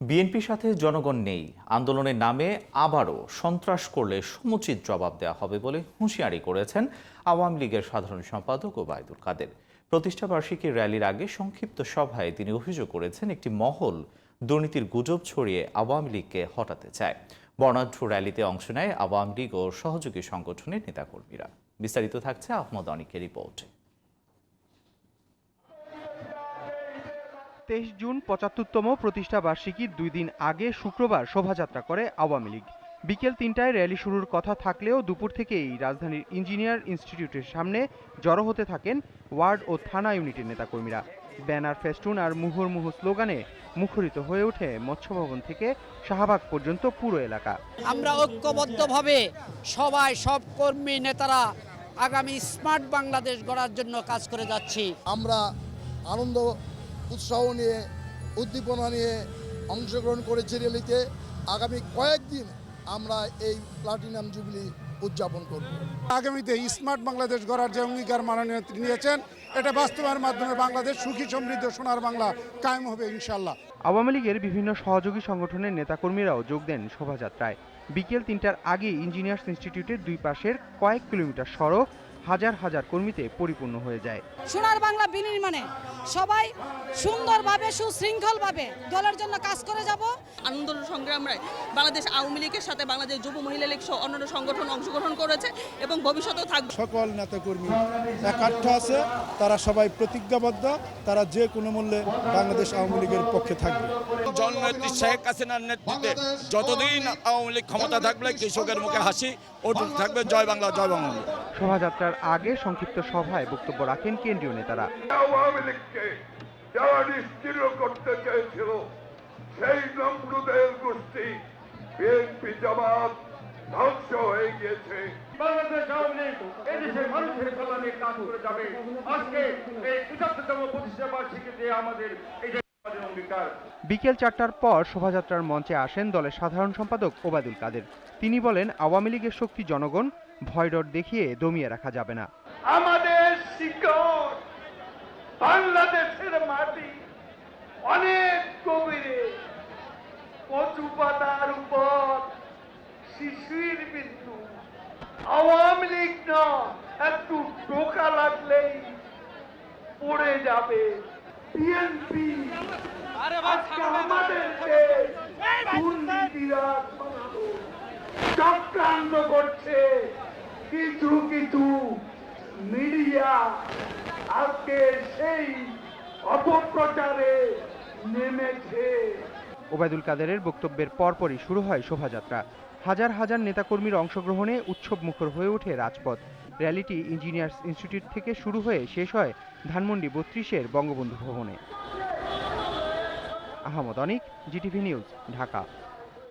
বিএনপির সাথে জনগণ নেই। আন্দোলনের নামে আবারও সন্ত্রাস করলে সমুচিত জবাব দেওয়া হবে বলে হুঁশিয়ারি করেছেন আওয়ামী লীগের সাধারণ সম্পাদক ওবায়দুল কাদের। প্রতিষ্ঠা বার্ষিকীর র্যালির আগে সংক্ষিপ্ত সভায় তিনি অভিযোগ করেছেন, একটি মহল দুর্নীতির গুজব ছড়িয়ে আওয়ামী লীগকে হটাতে চায়। বর্ণাঢ্য র্যালিতে অংশ নেয় আওয়ামী লীগ ও সহযোগী সংগঠনের নেতাকর্মীরা। বিস্তারিত থাকছে আহমদ অনিকের রিপোর্টে। তেইশ জুন পঁচাত্তরতম প্রতিষ্ঠা বার্ষিকীর দুই দিন আগে শুক্রবার শোভাযাত্রা করে আওয়ামী লীগ। বিকেল তিনটায় র্যালি শুরুর কথা থাকলেও দুপুর থেকেই রাজধানীর ইঞ্জিনিয়ার ইনস্টিটিউটের সামনে জড়ো হতে থাকেন ওয়ার্ড ও থানা ইউনিটের নেতাকর্মীরা। ব্যানার ফেস্টুন আর মুহুর্মুহু স্লোগানে মুখরিত হয়ে ওঠে মৎস্য ভবন থেকে শাহবাগ পর্যন্ত পুরো এলাকা। আমরা ঐক্যবদ্ধভাবে সবাই সব কর্মী নেতারা আগামী স্মার্ট বাংলাদেশ গড়ার জন্য কাজ করে যাচ্ছি। আমরা আনন্দ উৎসাহ নিয়ে উদ্দীপনা নিয়ে অংশগ্রহণ করেছে র্যালিতে আগামী কয়েকদিন আমরা এই প্লাটিনাম জুবলি উদযাপন করব। আগামীতে স্মার্ট বাংলাদেশ গড়ার যে অঙ্গীকার মাননীয় নিয়েছেন এটা বাস্তবায়নের মাধ্যমে বাংলাদেশ সুখী সমৃদ্ধ সোনার বাংলা কায়েম হবে ইনশাল্লাহ আওয়ামী লীগের বিভিন্ন সহযোগী সংগঠনের নেতাকর্মীরাও যোগ দেন শোভাযাত্রায়। বিকেল তিনটার আগে ইঞ্জিনিয়ার্স ইনস্টিটিউটের দুই পাশের কয়েক কিলোমিটার সড়ক হাজার হাজার কর্মীতে পরিপূর্ণ হয়ে যায়। সোনার বাংলা বিনির্মাণে সবাই সুন্দরভাবে সুশৃঙ্খলভাবে দলের জন্য কাজ করে যাব। আন্দোলন সংগ্রামে বাংলাদেশ আওয়ামী লীগের সাথে বাংলাদেশ যুব মহিলা লীগ সহ অন্যান্য সংগঠন অংশগ্রহণ করেছে এবং ভবিষ্যতেও থাকবে। সকল নেতাকর্মী একাত্ম আছে তারা সবাই প্রতিজ্ঞাবদ্ধ তারা যে কোনো মূল্যে বাংলাদেশ আওয়ামী লীগের পক্ষে থাকবে। জননেত্রী শেখ হাসিনার নেতৃত্বে যতদিন আওয়ামী লীগ ক্ষমতা থাকবে কৃষকের মুখে হাসি অটুট থাকবে। জয় বাংলা জয় বাংলা শোভাযাত্রার আগে সংক্ষিপ্ত সভায় বক্তব্য রাখেন কেন্দ্রীয় নেতারা। আওয়ামী যারা নিশ্চিন্ন করতে চেয়েছিল সেই নমরুদের গোষ্ঠী বিএনপি জামাত ধ্বংস হয়ে গিয়েছে। বাংলাদেশ আওয়ামী লীগ এদেশের মানুষের কল্যাণে কাজ করে যাবে। আজকে এই পঁচাত্তরতম প্রতিষ্ঠা বার্ষিকীতে যে আমাদের অঙ্গীকার। বিকেল চারটার পর শোভাযাত্রার মঞ্চে আসেন দলের সাধারণ সম্পাদক ওবায়দুল কাদের। তিনি বলেন আওয়ামী লীগের শক্তি জনগণ ভয় ডর দেখিয়ে দমিয়ে রাখা যাবে না। আমাদের শিকড় বাংলাদেশের মাটি অনেক গভীরে কচু পাতার উপর শিশুর বিন্দু। আওয়ামী লীগ না একটু টোকা লাগলেই পড়ে যাবে। বিএনপি আমাদেরকে চক্রান্ত করছে। কিছু কিছু মিডিয়া আজকে সেই অপপ্রচারে নেমেছে। ওবায়দুল কাদেরের বক্তব্যের পরপরই শুরু হয় শোভাযাত্রা। হাজার হাজার নেতাকর্মীর অংশগ্রহণে উৎসব মুখর হয়ে ওঠে রাজপথ। র্যালিটি ইঞ্জিনিয়ার্স ইনস্টিটিউট থেকে শুরু হয়ে শেষ হয় ধানমন্ডি বত্রিশের বঙ্গবন্ধু ভবনে। Ahmad Anik, GTV news, Dhaka.